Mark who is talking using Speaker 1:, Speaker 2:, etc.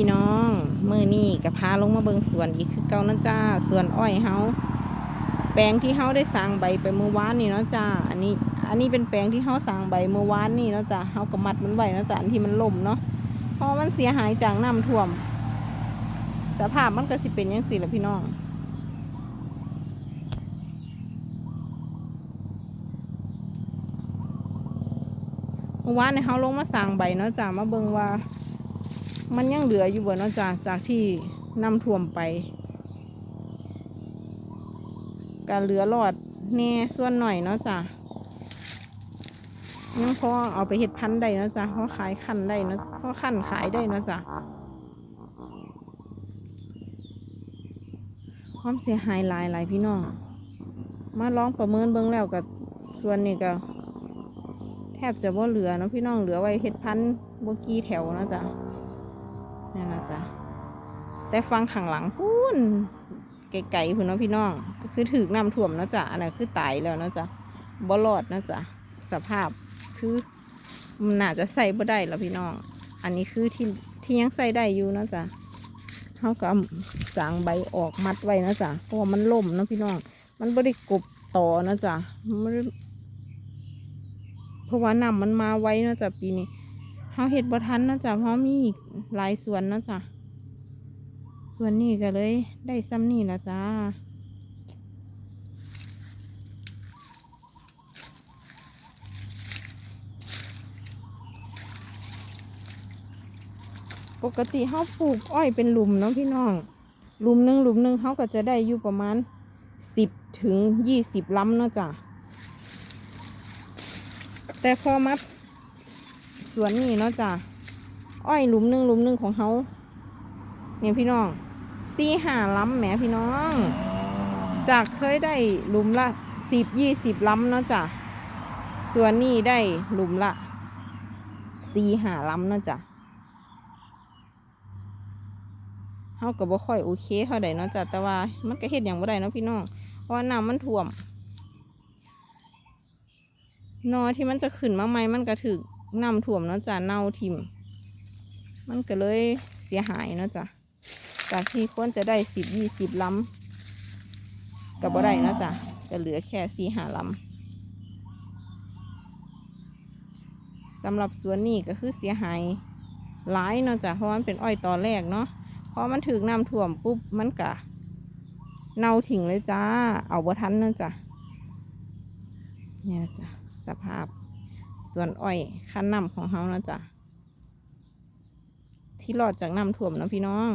Speaker 1: พี่น้องมือนี่กับพาลงมาเบิงสวนอีกคือเก่านะจ้าสวนอ้อยเฮาแปลงที่เฮาได้สร้างใบไปเมื่อวานนี่เนาะจ้าอันนี้ อันนี้เป็นแปลงที่เฮาสร้างใบเมื่อวานนี่เนาะจ้าเฮาก็มัดมันไว้เนาะจ้าอันที่มันล่มเนาะเพราะมันเสียหายจากน้ำท่วม สภาพมันก็สิเป็นยังสี่ละพี่น้องเมื่อวานเนี่ยเขาลงมาสร้างใบเนาะจ้ามาเบิงว่า มันยังเหลืออยู่บ่นาะจ้าจากที่น้ำท่วมไปการเหลือรอดแน่ส่วนหน่อยเนาะจ้ายังพอเอาไปเห็ดพันธุ์ได้เนาะจ้าพอขายขันได้เนาะพอขันขายได้เนาะจ้าความเสียหายหลายหลายพี่น้องมาลองประเมินเบิ่งแล้วกับส่วนนี้ก็แทบจะว่าเหลือเนาะพี่น้องเหลือไว้เห็ดพันธุ์บกี้แถวเนาะจ๊ะ นี่นะจ๊ะแต่ฟังข้างหลังพูนไกลๆพุ่นเนาะพี่น้อง ก็คือถือน้ำท่วมนะจ๊ะอันนั้นคือตายแล้วนะจ๊ะบ่รอดนะจ๊ะสภาพคือมันน่าจะใส่บ่ได้แล้วพี่น้อง อันนี้คือที่ที่ยังใส่ได้อยู่นะจ๊ะเขาก็สางใบออกมัดไว้นะจ๊ะเพราะมันล่มนะพี่น้อง มันบ่ได้กบต่อนะจ๊ะมันบ่ได้เพราะว่าน้ำมันมาไว้นะจ้ะปีนี้ เฮาเห็ดบ่ทันนาะจ้ะเพราะมีอีกหลายสวนนาะจ้ะส่วนนี้ก็เลย ได้ซ้ำนี่ละจ้าปกติเฮาปลูกอ้อยเป็นหลุมเนาะพี่น้องหลุมหนึ่งหลุมหนึ่งเฮาก็จะได้อยู่ประมาณสิบถึงยี่สิบลำเนาะจ้ะแต่พอมัด สวนนี่เนาะจ้ะอ้อยหลุมหนึ่งหลุมหนึ่งของเขาเนี่ยพี่น้องสี่ห้าล้ำแหมพี่น้อง จากเคยได้หลุมละสิบยี่สิบล้ำเนาะจ้ะส่วนนี้ได้หลุมละสี่ห้าล้ำเนาะจ้ะเขาก็บ่ค่อยโอเคเท่าใดเนาะจ้ะแต่ว่ามันก็เฮ็ดอย่างบ่ได้เนาะพี่น้องเพราะว่าน้ำมันท่วมนอที่มันจะขึ้นมาใหม่มันก็ถึก น้ำท่วมเนาะจ้ะเน่าทิ่มมันก็เลยเสียหายเนาะจ้ะจากที่ควรจะได้สิบยี่สิบลำกับบ่ได้เนาะจ้ะจะเหลือแค่สี่ห้าลำสำหรับสวนนี้ก็คือเสียหายหลายเนาะจ้ะเพราะมันเป็นอ้อยตอนแรกเนาะพอมันถึกน้ำท่วมปุ๊บมันกะเน่าถิ่งเลยจ้า เอาบ่ทันเนาะจ้ะเนี่ยจ้ะสภาพ ส่วนอ้อยขั้นน้ำของเขานะจ๊ะที่รอดจากน้ำท่วมนะพี่น้อง